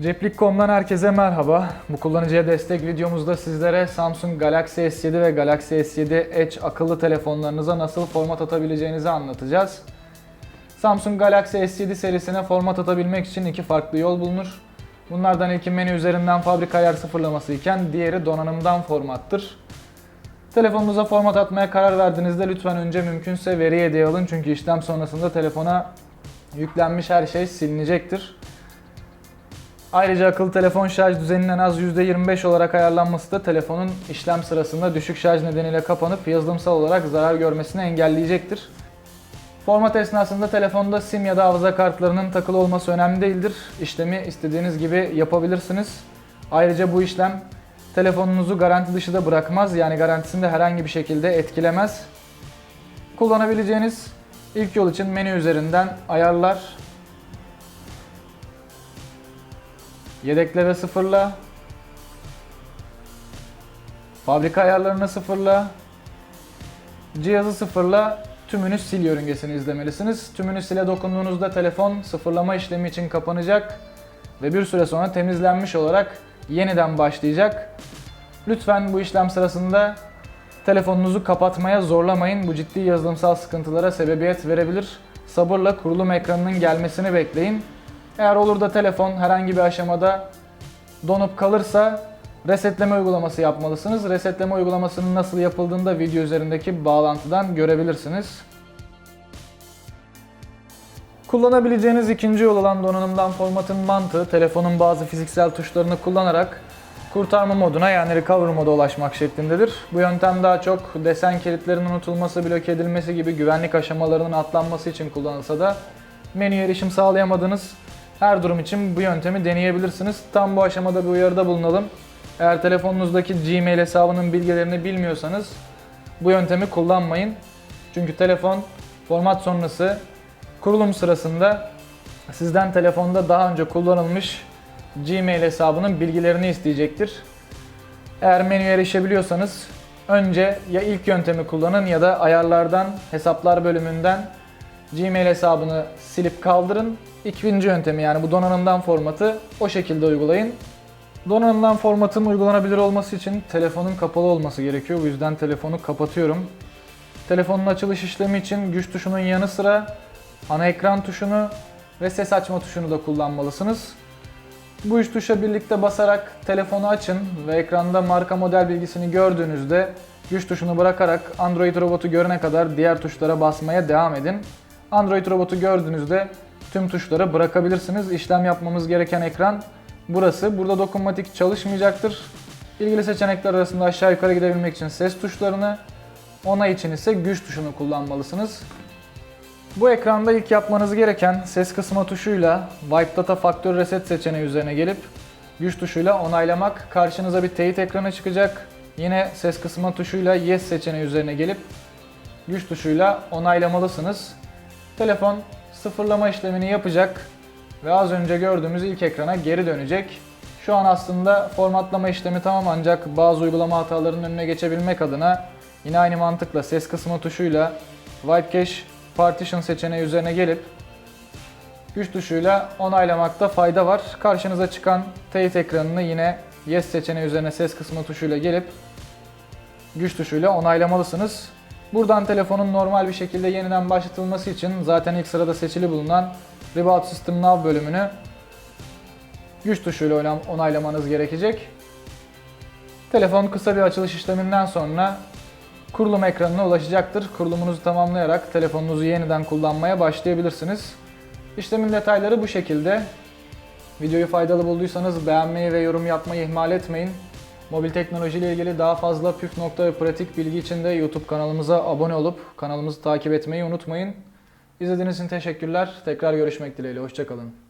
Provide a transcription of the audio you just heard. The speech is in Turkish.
Ceplik.com'dan herkese merhaba. Bu kullanıcıya destek videomuzda sizlere Samsung Galaxy S7 ve Galaxy S7 Edge akıllı telefonlarınıza nasıl format atabileceğinizi anlatacağız. Samsung Galaxy S7 serisine format atabilmek için iki farklı yol bulunur. Bunlardan ilki menü üzerinden fabrika ayar sıfırlaması iken diğeri donanımdan formattır. Telefonunuza format atmaya karar verdiğinizde lütfen önce mümkünse veri hediye alın çünkü işlem sonrasında telefona yüklenmiş her şey silinecektir. Ayrıca akıllı telefon şarj düzeninin en az %25 olarak ayarlanması da telefonun işlem sırasında düşük şarj nedeniyle kapanıp yazılımsal olarak zarar görmesini engelleyecektir. Format esnasında telefonda sim ya da hafıza kartlarının takılı olması önemli değildir. İşlemi istediğiniz gibi yapabilirsiniz. Ayrıca bu işlem telefonunuzu garanti dışı da bırakmaz. Yani garantisini de herhangi bir şekilde etkilemez. Kullanabileceğiniz ilk yol için menü üzerinden ayarlar, Yedekle ve sıfırla. Fabrika ayarlarını sıfırla. Cihazı sıfırla. Tümünü sil yörüngesini izlemelisiniz. Tümünü sile dokunduğunuzda telefon sıfırlama işlemi için kapanacak ve bir süre sonra temizlenmiş olarak yeniden başlayacak. Lütfen bu işlem sırasında telefonunuzu kapatmaya zorlamayın. Bu ciddi yazılımsal sıkıntılara sebebiyet verebilir. Sabırla kurulum ekranının gelmesini bekleyin. Eğer olur da telefon herhangi bir aşamada donup kalırsa resetleme uygulaması yapmalısınız. Resetleme uygulamasının nasıl yapıldığını da video üzerindeki bağlantıdan görebilirsiniz. Kullanabileceğiniz ikinci yol olan donanımdan formatın mantığı telefonun bazı fiziksel tuşlarını kullanarak kurtarma moduna yani recover moda ulaşmak şeklindedir. Bu yöntem daha çok desen kilitlerinin unutulması, blok edilmesi gibi güvenlik aşamalarının atlanması için kullanılsa da menüye erişim sağlayamadığınız her durum için bu yöntemi deneyebilirsiniz. Tam bu aşamada bir uyarıda bulunalım. Eğer telefonunuzdaki Gmail hesabının bilgilerini bilmiyorsanız bu yöntemi kullanmayın. Çünkü telefon format sonrası kurulum sırasında sizden telefonda daha önce kullanılmış Gmail hesabının bilgilerini isteyecektir. Eğer menüye erişebiliyorsanız önce ya ilk yöntemi kullanın ya da ayarlardan hesaplar bölümünden Gmail hesabını silip kaldırın. İkinci yöntemi yani bu donanımdan formatı o şekilde uygulayın. Donanımdan formatın uygulanabilir olması için telefonun kapalı olması gerekiyor. Bu yüzden telefonu kapatıyorum. Telefonun açılış işlemi için güç tuşunun yanı sıra ana ekran tuşunu ve ses açma tuşunu da kullanmalısınız. Bu üç tuşa birlikte basarak telefonu açın ve ekranda marka model bilgisini gördüğünüzde güç tuşunu bırakarak Android robotu görene kadar diğer tuşlara basmaya devam edin. Android robotu gördüğünüzde tüm tuşları bırakabilirsiniz. İşlem yapmamız gereken ekran burası. Burada dokunmatik çalışmayacaktır. İlgili seçenekler arasında aşağı yukarı gidebilmek için ses tuşlarını, onay için ise güç tuşunu kullanmalısınız. Bu ekranda ilk yapmanız gereken ses kısma tuşuyla Wipe Data Factory Reset seçeneği üzerine gelip güç tuşuyla onaylamak. Karşınıza bir teyit ekranı çıkacak. Yine ses kısma tuşuyla Yes seçeneği üzerine gelip güç tuşuyla onaylamalısınız. Telefon sıfırlama işlemini yapacak ve az önce gördüğümüz ilk ekrana geri dönecek. Şu an aslında formatlama işlemi tamam ancak bazı uygulama hatalarının önüne geçebilmek adına yine aynı mantıkla ses kısmı tuşuyla Wipe Cache Partition seçeneği üzerine gelip güç tuşuyla onaylamakta fayda var. Karşınıza çıkan teyit ekranını yine Yes seçeneği üzerine ses kısmı tuşuyla gelip güç tuşuyla onaylamalısınız. Buradan telefonun normal bir şekilde yeniden başlatılması için zaten ilk sırada seçili bulunan Reboot System Now bölümünü güç tuşuyla onaylamanız gerekecek. Telefon kısa bir açılış işleminden sonra kurulum ekranına ulaşacaktır. Kurulumunuzu tamamlayarak telefonunuzu yeniden kullanmaya başlayabilirsiniz. İşlemin detayları bu şekilde. Videoyu faydalı bulduysanız beğenmeyi ve yorum yapmayı ihmal etmeyin. Mobil teknoloji ile ilgili daha fazla püf nokta ve pratik bilgi için de YouTube kanalımıza abone olup kanalımızı takip etmeyi unutmayın. İzlediğiniz için teşekkürler. Tekrar görüşmek dileğiyle. Hoşçakalın.